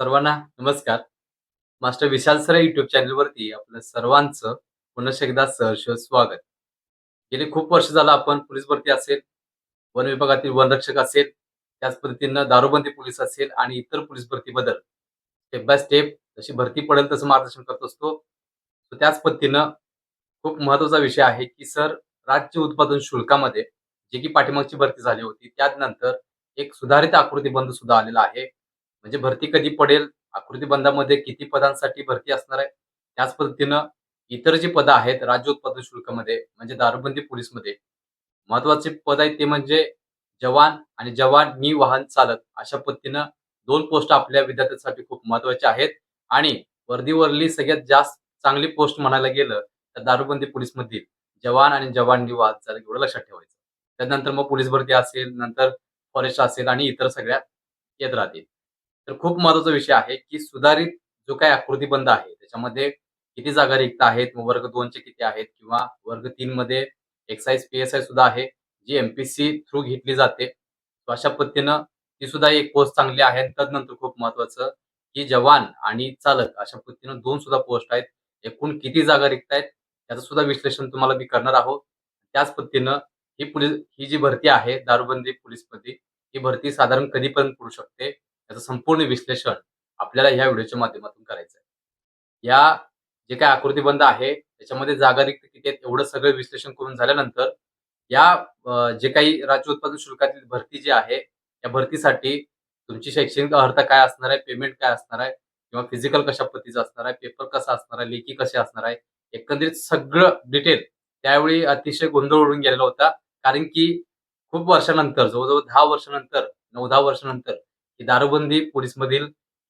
सर्वांना नमस्कार. मास्टर विशाल sir YouTube चॅनलवरती आपलं सर्वांचं पुन्हा एकदा सहर्ष स्वागत. गेले खूप वर्ष झालं आपण पोलीस भरती असेल वन विभागातील वनरक्षक असेल त्याच पद्धतीनं दारूबंदी पोलीस असेल आणि इतर पोलीस भरतीबद्दल स्टेप बाय स्टेप जशी भरती पडेल तसं मार्गदर्शन करत असतो. त्याच पद्धतीनं खूप महत्त्वाचा विषय आहे की सर राज्य उत्पादन शुल्कामध्ये जे की पाठीमागची भरती झाली होती त्यानंतर एक सुधारित आकृतीबंध सुद्धा आलेला आहे. म्हणजे भरती कधी पडेल आकृती बंधामध्ये किती पदांसाठी भरती असणार आहे त्याच पद्धतीनं इतर जी पदं आहेत राज्य उत्पादन शुल्कामध्ये म्हणजे दारूबंदी पोलीसमध्ये महत्त्वाचे पद आहे ते म्हणजे जवान आणि जवान नि वाहन चालक अशा पद्धतीनं दोन पोस्ट आपल्या विद्यार्थ्यांसाठी खूप महत्त्वाचे आहेत. आणि वर्दीवरली सगळ्यात जास्त चांगली पोस्ट म्हणायला गेलं तर दारूबंदी पोलीसमधील जवान आणि जवान नि वाहन चालक एवढं लक्षात ठेवायचं. त्यानंतर मग पोलीस भरती असेल नंतर फॉरेस्ट असेल आणि इतर सगळ्या येत राहतील तर खूप महत्त्वाचा विषय आहे की सुधारित जो काही आकृतीबंध आहे त्याच्यामध्ये किती जागा रिक्त आहेत वर्ग दोनचे किती आहेत किंवा वर्ग तीन मध्ये एक्साईज पी एस आय सुद्धा आहे जी एमपीसी थ्रू घेतली जाते. अशा पद्धतीनं ती सुद्धा एक पोस्ट चांगली आहे. त्यानंतर तदनंतर खूप महत्वाचं की जवान आणि चालक अशा पद्धतीनं दोन सुद्धा पोस्ट आहेत. एकूण किती जागा रिक्त आहेत त्याचं सुद्धा विश्लेषण तुम्हाला मी करणार आहोत. त्याच पद्धतीनं ही पोलीस ही जी भरती आहे दारूबंदी पोलीसमध्ये ही भरती साधारण कधी पण पडू शकते? याचं संपूर्ण विश्लेषण आपल्याला ह्या व्हिडिओच्या माध्यमातून करायचं आहे या जे काही आकृतीबंध आहे त्याच्यामध्ये जागा रिक्त किती आहेत एवढं सगळं विश्लेषण करून झाल्यानंतर या जे काही राज्य उत्पादन शुल्कातील भरती जी आहे या भरतीसाठी तुमची शैक्षणिक अर्हता काय असणार आहे पेमेंट काय असणार आहे किंवा फिजिकल कशा पद्धतीचं असणार आहे पेपर कसा असणार आहे लेखी कसे असणार आहे एकंदरीत सगळं डिटेल त्यावेळी अतिशय गोंधळ उडून गेलेला होता. कारण की खूप वर्षानंतर जवळजवळ दहा वर्षानंतर नऊ दहा वर्षानंतर की दारूबंदी पोलीसमधील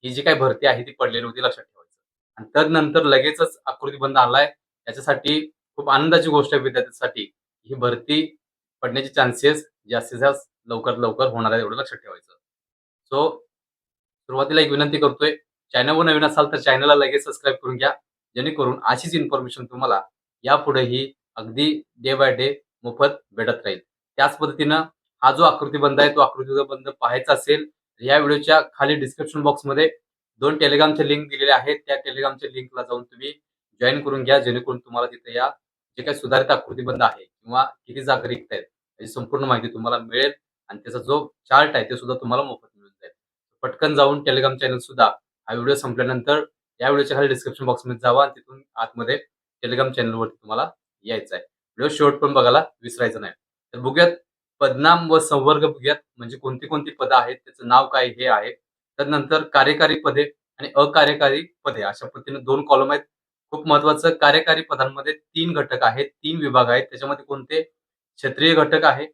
ही जी काही भरती आहे ती पडलेली होती लक्षात ठेवायचं. आणि त्यानंतर लगेचच आकृती बंद आलाय. त्याच्यासाठी खूप आनंदाची गोष्ट आहे विद्यार्थ्यांसाठी. ही भरती पडण्याचे चान्सेस जास्तीत जास्त लवकर लवकर होणार आहे एवढं लक्षात ठेवायचं. सो सुरुवातीला एक विनंती करतोय चॅनलवर नवीन असाल तर चॅनलला लगेच सबस्क्राईब करून घ्या. जेणेकरून अशीच इन्फॉर्मेशन तुम्हाला यापुढेही अगदी डे बाय डे मोफत भेटत राहील. त्याच पद्धतीनं हा जो आकृती बंद आहे तो आकृती बंद पाहायचा असेल या व्हिडिओच्या खाली डिस्क्रिप्शन बॉक्समध्ये दोन टेलिग्रामचे लिंक दिलेले आहेत. त्या टेलिग्रामच्या लिंकला जाऊन तुम्ही जॉईन करून घ्या. जेणेकरून तुम्हाला तिथे या जे काही सुधारित आकृतीबंध आहे किंवा किती जागा रिक्त आहेत याची संपूर्ण माहिती तुम्हाला मिळेल आणि त्याचा जो चार्ट आहे ते सुद्धा तुम्हाला मोफत मिळून जाईल. पटकन जाऊन टेलिग्राम चॅनल सुद्धा हा व्हिडिओ संपल्यानंतर या व्हिडिओच्या खाली डिस्क्रिप्शन बॉक्समध्ये जावा आणि तिथून आतमध्ये टेलिग्राम चॅनलवरती तुम्हाला यायचं आहे. व्हिडिओ शेवट पण बघायला विसरायचं नाही. तर बघूयात पदनाम व संवर्ग बघूयात. म्हणजे कोणती कोणती पदं आहेत त्याचं नाव काय हे आहे. त्यानंतर कार्यकारी पदे आणि अकार्यकारी पदे. अशा पद्धतीने दोन कॉलम आहेत. खूप महत्वाचं कार्यकारी पदांमध्ये तीन घटक आहेत तीन विभाग आहेत. त्याच्यामध्ये कोणते? क्षेत्रीय घटक आहे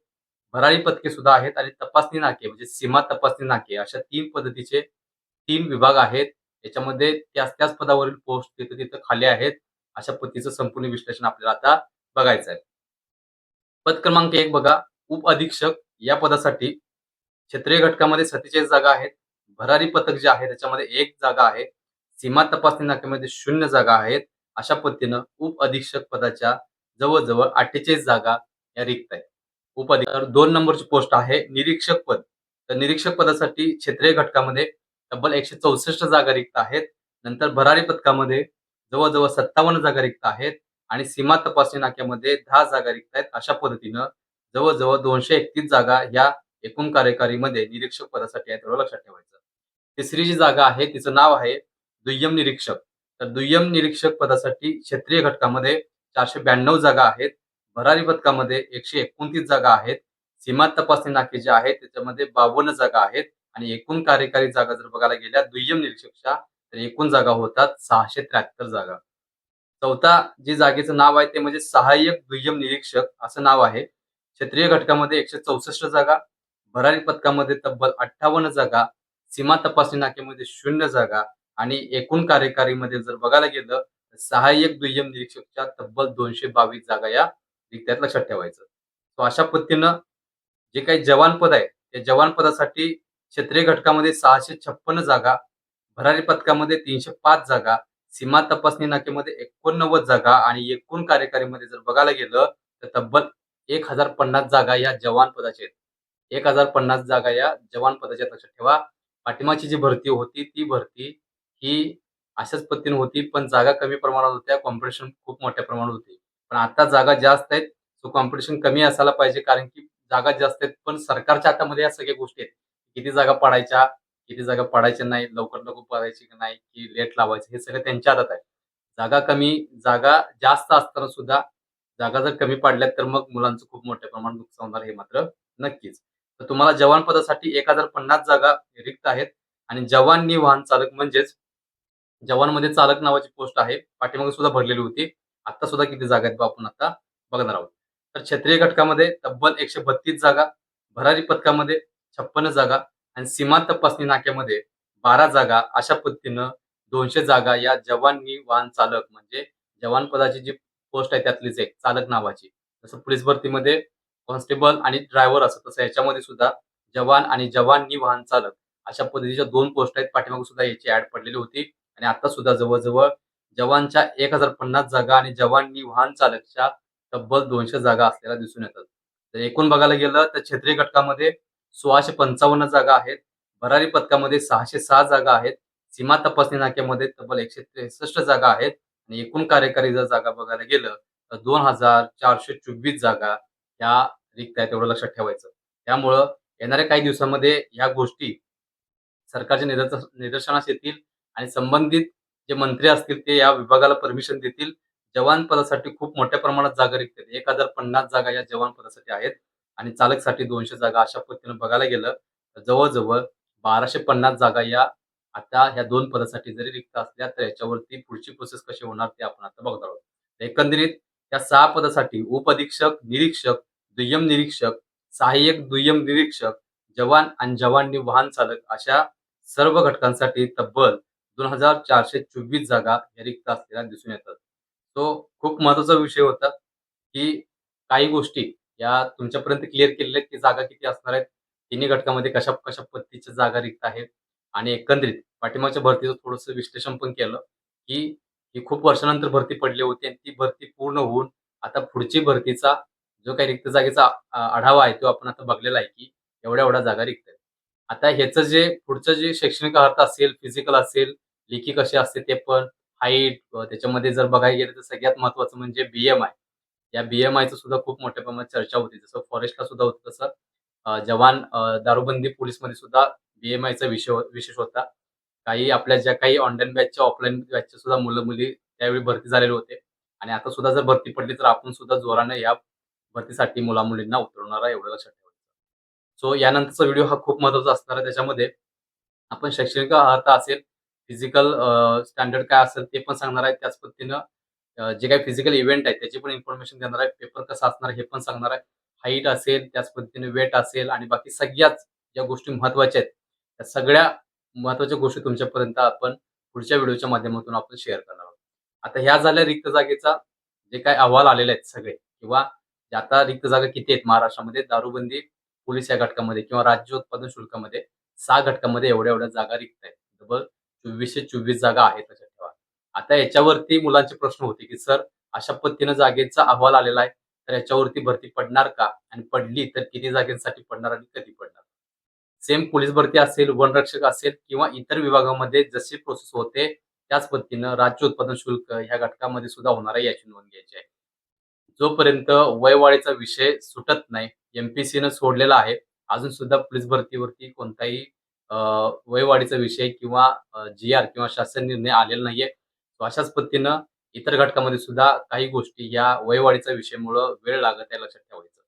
भरारी पदके सुद्धा आहेत आणि तपासणी नाके म्हणजे सीमा तपासणी नाके. अशा तीन पद्धतीचे तीन विभाग आहेत. याच्यामध्ये त्याच त्याच पदावरील पोस्ट तिथं तिथं खाली आहेत. अशा पद्धतीचं संपूर्ण विश्लेषण आपल्याला आता बघायचं आहे. पद क्रमांक एक बघा. उप अधीक्षक या पदासाठी क्षेत्रीय घटकामध्ये सत्तेचाळीस जागा आहेत भरारी पथक जे आहे त्याच्यामध्ये एक जागा आहे सीमा तपासणी नाक्यामध्ये शून्य जागा आहेत अशा पद्धतीनं उप अधीक्षक पदाच्या जवळजवळ अठ्ठेचाळीस जागा या रिक्त आहेत. उप दोन नंबरची पोस्ट आहे निरीक्षक पद. तर निरीक्षक पदासाठी क्षेत्रीय घटकामध्ये तब्बल एकशे चौसष्ट जागा रिक्त आहेत नंतर भरारी पथकामध्ये जवळजवळ सत्तावन्न जागा रिक्त आहेत आणि सीमा तपासणी नाक्यामध्ये दहा जागा रिक्त आहेत अशा पद्धतीनं जवळजवळ दोनशे एकतीस जागा या एकूण कार्यकारीमध्ये निरीक्षक पदासाठी आहेत एवढं लक्षात ठेवायचं. तिसरी जी जागा आहे तिचं नाव आहे दुय्यम निरीक्षक. तर दुय्यम निरीक्षक पदासाठी क्षेत्रीय घटकामध्ये चारशे ब्याण्णव जागा आहेत भरारी पथकामध्ये एकशे एकोणतीस जागा आहेत सीमा तपासणी नाके जे आहेत त्याच्यामध्ये बावन्न जागा आहेत आणि एकूण कार्यकारी जागा जर बघायला गेल्या दुय्यम निरीक्षकच्या तर एकूण जागा होतात सहाशे त्र्याहत्तर जागा. चौथा जी जागेचं नाव आहे ते म्हणजे सहाय्यक दुय्यम निरीक्षक असं नाव आहे. क्षेत्रीय घटकामध्ये एकशे चौसष्ट जागा भरारी पथकामध्ये तब्बल अठ्ठावन्न जागा सीमा तपासणी नाक्यामध्ये शून्य जागा आणि एकूण कार्यकारीमध्ये जर बघायला गेलं तर सहाय्यक दुय्यम निरीक्षकच्या तब्बल दोनशे बावीस जागा या रिक्त्यात लक्षात ठेवायचं. सो अशा पद्धतीनं जे काही जवान पद आहे त्या जवान पदासाठी क्षेत्रीय घटकामध्ये सहाशे छप्पन्न जागा भरारी पथकामध्ये तीनशे पाच जागा सीमा तपासणी नाक्यामध्ये एकोणनव्वद जागा आणि एकूण कार्यकारीमध्ये जर बघायला गेलं तर तब्बल एक हजार पन्नास जागा या जवान पदाच्या आहेत. एक हजार पन्नास जागा या जवान पदाच्या लक्षात ठेवा. पाठिंबाची जी भरती होती ती भरती ही अशाच पद्धतीने होती पण जागा कमी प्रमाणात होत्या. कॉम्पिटिशन खूप मोठ्या प्रमाणात होती. पण आता जागा जास्त आहेत. सो कॉम्पिटिशन कमी असायला पाहिजे कारण की जागा जास्त आहेत पण सरकारच्या हातामध्ये या सगळ्या गोष्टी आहेत. किती जागा पडायच्या किती जागा पडायच्या नाही लवकर लवकर पडायची की नाही की लेट लावायची हे सगळं त्यांच्या हातात आहे. जागा कमी जागा जास्त असताना सुद्धा जागा जर कमी पाडल्यात तर मग मुलांचं खूप मोठ्या प्रमाणात नुकसान होणार हे मात्र नक्कीच. तर तुम्हाला जवान पदासाठी एक हजार पन्नास जागा रिक्त आहेत. आणि जवान नि वाहन चालक म्हणजेच जवानमध्ये चालक नावाची पोस्ट आहे. पाठीमागे सुद्धा भरलेली होती. आता सुद्धा किती जागा आहेत बा आपण आता बघणार आहोत. तर क्षेत्रीय घटकामध्ये तब्बल एकशे बत्तीस जागा भरारी पथकामध्ये छप्पन्न जागा आणि सीमा तपासणी नाक्यामध्ये बारा जागा. अशा पद्धतीनं दोनशे जागा या जवान नि वाहन चालक म्हणजे जवान पदाची जी पोस्ट आहे त्यातलीच एक चालक नावाची. जसं पोलीस भरतीमध्ये कॉन्स्टेबल आणि ड्रायव्हर असं तसं याच्यामध्ये सुद्धा जवान आणि जवाननी वाहन चालक अशा पद्धतीच्या दोन पोस्ट आहेत. पाठीमागे सुद्धा याची ऍड पडलेली होती. आणि आता सुद्धा जवळजवळ जवानच्या एक हजार पन्नास जागा आणि जवाननी वाहन चालकच्या तब्बल दोनशे जागा असलेल्या दिसून येतात. तर एकूण बघायला गेलं तर क्षेत्रीय घटकामध्ये सोळाशे पंचावन्न जागा आहेत. भरारी पथकामध्ये सहाशे सहा जागा आहेत. सीमा तपासणी नाक्यामध्ये तब्बल एकशे त्रेसष्ट जागा आहेत. आणि एकूण कार्यकारी जर जागा बघायला गेलं तर दोन हजार चारशे चोवीस जागा ह्या रिक्त आहेत एवढं लक्षात ठेवायचं. त्यामुळं येणाऱ्या काही दिवसामध्ये ह्या गोष्टी सरकारच्या निदर्श निदर्शनास येतील आणि संबंधित जे मंत्री असतील ते या विभागाला परमिशन देतील. जवान पदासाठी खूप मोठ्या प्रमाणात जागा रिक्त आहेत. एक हजार पन्नास जागा या जवान पदासाठी आहेत आणि चालकसाठी दोनशे जागा अशा पद्धतीनं बघायला गेलं तर जवळजवळ बाराशे पन्नास जागा या आता ह्या दोन पदासाठी जरी रिक्त असल्या तर याच्यावरती पुढची प्रोसेस कशी होणार ते आपण आता बघणार आहोत. एकंदरीत त्या सहा पदासाठी उप अधीक्षक निरीक्षक दुय्यम निरीक्षक सहाय्यक दुय्यम निरीक्षक जवान आणि जवाननी वाहन चालक अशा सर्व घटकांसाठी तब्बल दोन हजार चारशे चोवीस जागा या रिक्त असलेल्या दिसून येतात. तो खूप महत्त्वाचा विषय होता की काही गोष्टी या तुमच्यापर्यंत क्लिअर केलेल्या की जागा किती असणार आहेत तिन्ही घटकामध्ये कशा कशा पद्धतीच्या जागा रिक्त आहेत आणि एकंदरीत पाठिंबाच्या भरतीचं थोडंसं विश्लेषण पण केलं की ही खूप वर्षानंतर भरती पडली होती आणि ती भरती पूर्ण होऊन आता पुढची भरतीचा जो काही रिक्त जागेचा आढावा आहे तो आपण आता बघलेला आहे की एवढ्या एवढ्या जागा रिक्त आहेत. आता ह्याचं जे पुढचं जे शैक्षणिक अर्थ असेल फिजिकल असेल लिखी कसे असते ते पण हाईट त्याच्यामध्ये जर बघायला गेलं तर सगळ्यात महत्वाचं म्हणजे बीएमआय या बीएमआयचं सुद्धा खूप मोठ्या प्रमाणात चर्चा होती. जसं फॉरेस्टला सुद्धा होतं तसं जवान दारूबंदी पोलीसमध्ये सुद्धा बीएमआयचा विषय हो-, विशेष होता. काही आपल्या ज्या काही ऑनलाईन बॅचच्या ऑफलाईन बॅचच्या सुद्धा मुलं मुली त्यावेळी भरती झालेले होते. आणि आता सुद्धा जर भरती पडली तर आपण सुद्धा जोराने या भरतीसाठी मुला मुलींना उतरवणार आहे एवढं लक्षात ठेवायचं. सो यानंतरचा व्हिडिओ हा खूप महत्त्वाचा असणार आहे. त्याच्यामध्ये आपण शैक्षणिक अर्थ असेल फिजिकल स्टँडर्ड काय असेल ते पण सांगणार आहे. त्याच पद्धतीनं जे काही फिजिकल इव्हेंट आहे त्याची पण इन्फॉर्मेशन देणार आहे. पेपर कसा असणार हे पण सांगणार आहे. हाईट असेल त्याच पद्धतीने वेट असेल आणि बाकी सगळ्याच ज्या गोष्टी महत्त्वाच्या आहेत त्या सगळ्या महत्त्वाच्या गोष्टी तुमच्यापर्यंत आपण पुढच्या व्हिडिओच्या माध्यमातून आपण शेअर करणार आहोत. आता ह्या झाल्या रिक्त जागेचा जे काही अहवाल आलेले आहेत सगळे किंवा जे आता रिक्त जागा किती आहेत महाराष्ट्रामध्ये दारूबंदी पोलीस या घटकामध्ये किंवा राज्य उत्पादन शुल्कामध्ये सहा घटकामध्ये एवढ्या एवढ्या जागा रिक्त आहेत. डबल चोवीसशे चोवीस जागा आहेत लक्षात ठेवा. आता याच्यावरती मुलांचे प्रश्न होते की सर अशा पद्धतीनं जागेचा अहवाल आलेला आहे तर याच्यावरती भरती पडणार का? आणि पडली तर किती जागेसाठी पडणार आणि कधी पडणार? सेम पोलीस भरती असेल वनरक्षक असेल किंवा इतर विभागामध्ये जशी प्रोसेस होते त्याच पद्धतीनं राज्य उत्पादन शुल्क ह्या घटकामध्ये सुद्धा होणार आहे याची नोंद घ्यायची आहे. जोपर्यंत वयवाढीचा विषय सुटत नाही एमपीसीनं सोडलेला आहे अजून सुद्धा पोलीस भरतीवरती कोणताही वयवाढीचा विषय किंवा जी आर किंवा शासन निर्णय आलेला नाहीये. अशाच पद्धतीनं इतर घटकामध्ये सुद्धा काही गोष्टी या वयवाढीचा विषयामुळं वेळ लागत आहे लक्षात ठेवायचं.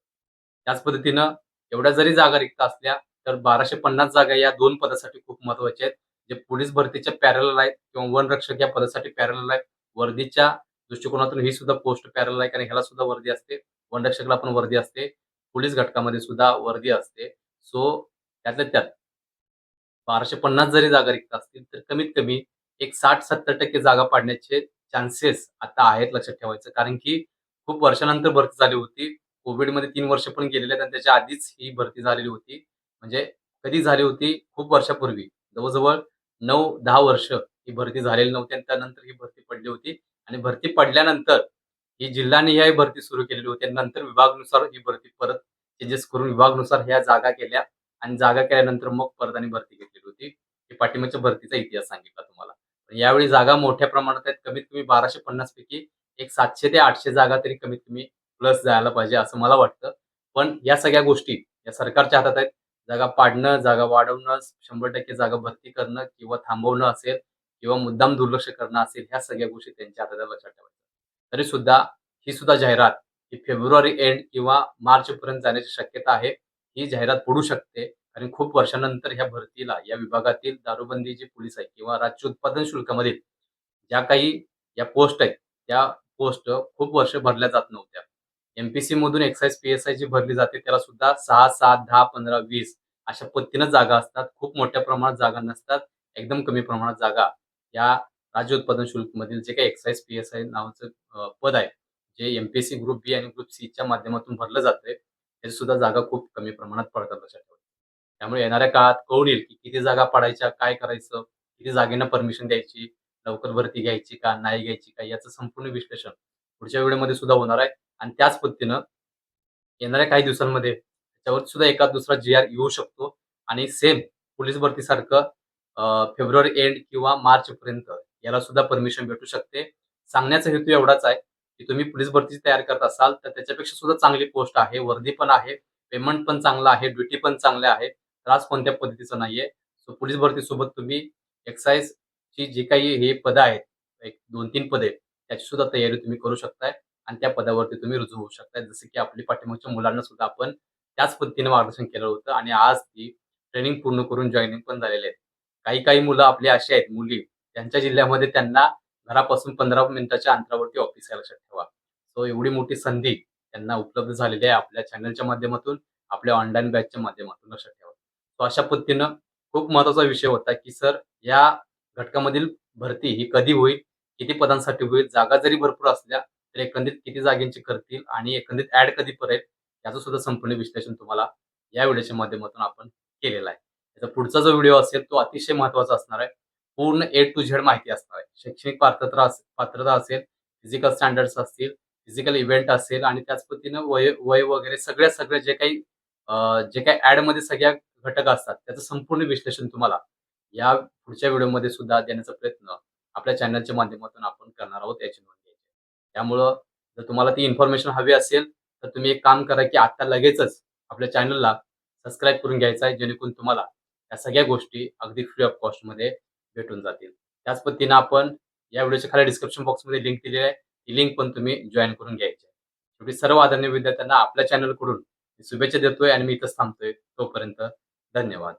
त्याच पद्धतीनं एवढ्या जरी जागा रिक्त असल्या तर बाराशे पन्नास जागा या दोन पदासाठी खूप महत्त्वाच्या आहेत. जे पोलीस भरतीच्या पॅरल आहेत किंवा वनरक्षक या पदासाठी पॅरल आहेत. वर्दीच्या दृष्टिकोनातून ही सुद्धा पोस्ट पॅरल आहे. कारण ह्याला सुद्धा वर्दी असते. वनरक्षकला पण वर्दी असते. पोलीस घटकामध्ये सुद्धा वर्दी असते. सो त्यातल्या त्यात बाराशे पन्नास जरी जागा रिक्त असतील तर कमीत कमी एक साठ सत्तर टक्के जागा पाडण्याचे चान्सेस आता आहेत लक्षात ठेवायचं. कारण की खूप वर्षानंतर भरती झाली होती. कोविडमध्ये तीन वर्ष पण गेलेले आहेत आणि त्याच्या आधीच ही भरती झालेली होती. म्हणजे कधी झाली होती खूप वर्षापूर्वी. जवळजवळ नऊ दहा वर्ष ही भरती झालेली नव्हती आणि त्यानंतर ही भरती पडली होती. आणि भरती पडल्यानंतर ही जिल्हानिहाय भरती सुरू केलेली होती आणि नंतर विभागनुसार ही भरती परत चेंजेस करून विभागनुसार ह्या जागा केल्या आणि जागा केल्यानंतर मग परत आणि भरती घेतलेली होती. हे पाठिंबाच्या भरतीचा इतिहास सांगितला तुम्हाला. यावेळी जागा मोठ्या प्रमाणात आहेत. कमीत कमी बाराशे पन्नास पैकी एक सातशे ते आठशे जागा तरी कमीत कमी प्लस जायला पाहिजे असं मला वाटतं. पण या सगळ्या गोष्टी या सरकारच्या हातात आहेत. जागा पाडणं जागा वाढवणं शंभर टक्के जागा भरती करणं किंवा थांबवणं असेल किंवा मुद्दाम दुर्लक्ष करणं असेल ह्या सगळ्या गोष्टी त्यांच्या हातात लक्षात ठेवायच्या. तरी सुद्धा ही सुद्धा जाहिरात ही फेब्रुवारी एंड किंवा मार्च पर्यंत जाण्याची शक्यता आहे. ही जाहिरात पडू शकते. आणि खूप वर्षानंतर ह्या भरतीला या विभागातील दारूबंदी जी पोलीस आहे किंवा राज्य उत्पादन शुल्कामधील ज्या काही या पोस्ट आहेत त्या पोस्ट खूप वर्ष भरल्या जात नव्हत्या. एमपीसी मधून एक्साईज पीएसआय जी भरली जाते त्याला सुद्धा सहा सात दहा पंधरा वीस अशा पद्धतीनं जागा असतात. खूप मोठ्या प्रमाणात जागा नसतात. एकदम कमी प्रमाणात जागा या राज्य उत्पादन शुल्क मधील जे काही एक्साईज पीएसआय नावाचं पद आहे जे एमपीएससी ग्रुप बी आणि ग्रुप सी च्या माध्यमातून भरलं जातंय त्याची सुद्धा जागा खूप कमी प्रमाणात पडतात लक्षात ठेवा. त्यामुळे येणाऱ्या काळात कळून येईल की किती जागा पाडायच्या काय करायचं किती जागेनं परमिशन द्यायची लवकर भरती घ्यायची का नाही घ्यायची का याचं संपूर्ण विश्लेषण पुढच्या व्हिडिओमध्ये सुद्धा होणार आहे. आणि त्याच पद्धतीनं येणाऱ्या काही दिवसांमध्ये त्याच्यावर सुद्धा एका दुसरा जी आर येऊ शकतो. आणि सेम पोलीस भरतीसारखं फेब्रुवारी एंड किंवा मार्च पर्यंत याला सुद्धा परमिशन भेटू शकते. सांगण्याचा हेतू एवढाच आहे की तुम्ही पोलीस भरतीची तयार करत असाल तर त्याच्यापेक्षा सुद्धा चांगली पोस्ट आहे. वर्दी पण आहे पेमेंट पण चांगलं आहे ड्युटी पण चांगले आहे. त्रास कोणत्या पद्धतीचा नाहीये. सो पोलीस भरतीसोबत तुम्ही एक्साईज ची जी काही हे पदं आहेत एक दोन तीन पदे त्याची सुद्धा तयारी तुम्ही करू शकताय. आणि त्या पदावरती तुम्ही रुजू होऊ शकता जसं की आपली पाठिंबाच्या मुलांना सुद्धा आपण त्याच पद्धतीने मार्गदर्शन केलं होतं आणि आज ती ट्रेनिंग पूर्ण करून जॉईनिंग पण झालेले आहेत. काही काही मुलं आपली अशी आहेत मुली त्यांच्या जिल्ह्यामध्ये त्यांना घरापासून पंधरा मिनिटाच्या अंतरावरती ऑफिस आहे लक्षात ठेवा. सो एवढी मोठी संधी त्यांना उपलब्ध झालेली आहे आपल्या चॅनलच्या माध्यमातून आपल्या ऑनलाईन बॅचच्या माध्यमातून लक्षात ठेवा. सो अशा पद्धतीनं खूप महत्त्वाचा विषय होता की सर या घटकामधील भरती ही कधी होईल? किती पदांसाठी होईल? जागा जरी भरपूर असल्या तर एकंदरीत किती जागेंची करतील आणि एकंदरीत ऍड कधी करेल याचं सुद्धा संपूर्ण विश्लेषण तुम्हाला या व्हिडिओच्या माध्यमातून आपण केलेला आहे. त्याचा पुढचा जो व्हिडिओ असेल तो अतिशय महत्त्वाचा असणार आहे. पूर्ण ए टू झेड माहिती असणार आहे. शैक्षणिक पात्रता पात्रता असेल फिजिकल स्टँडर्ड्स असतील फिजिकल इव्हेंट असेल आणि त्याच पद्धतीनं वय वय वगैरे सगळ्या सगळ्या जे काही जे काही ऍडमध्ये सगळ्या घटक असतात त्याचं संपूर्ण विश्लेषण तुम्हाला या पुढच्या व्हिडिओमध्ये सुद्धा देण्याचा प्रयत्न आपल्या चॅनलच्या माध्यमातून आपण करणार आहोत. याची नोंद त्यामुळं जर तुम्हाला ती इन्फॉर्मेशन हवी असेल तर तुम्ही एक काम करा की आता लगेचच आपल्या चॅनलला सबस्क्राईब करून घ्यायचा आहे जेणेकरून तुम्हाला या सगळ्या गोष्टी अगदी फ्री ऑफ कॉस्टमध्ये भेटून जातील. त्याच पद्धतीनं आपण या व्हिडिओच्या खाली डिस्क्रिप्शन बॉक्समध्ये लिंक दिलेली आहे. ती लिंक पण तुम्ही जॉईन करून घ्यायची आहे. शेवटी सर्व आदरणीय विद्यार्थ्यांना आपल्या चॅनलकडून शुभेच्छा देतोय आणि मी इथंच थांबतोय. तोपर्यंत धन्यवाद.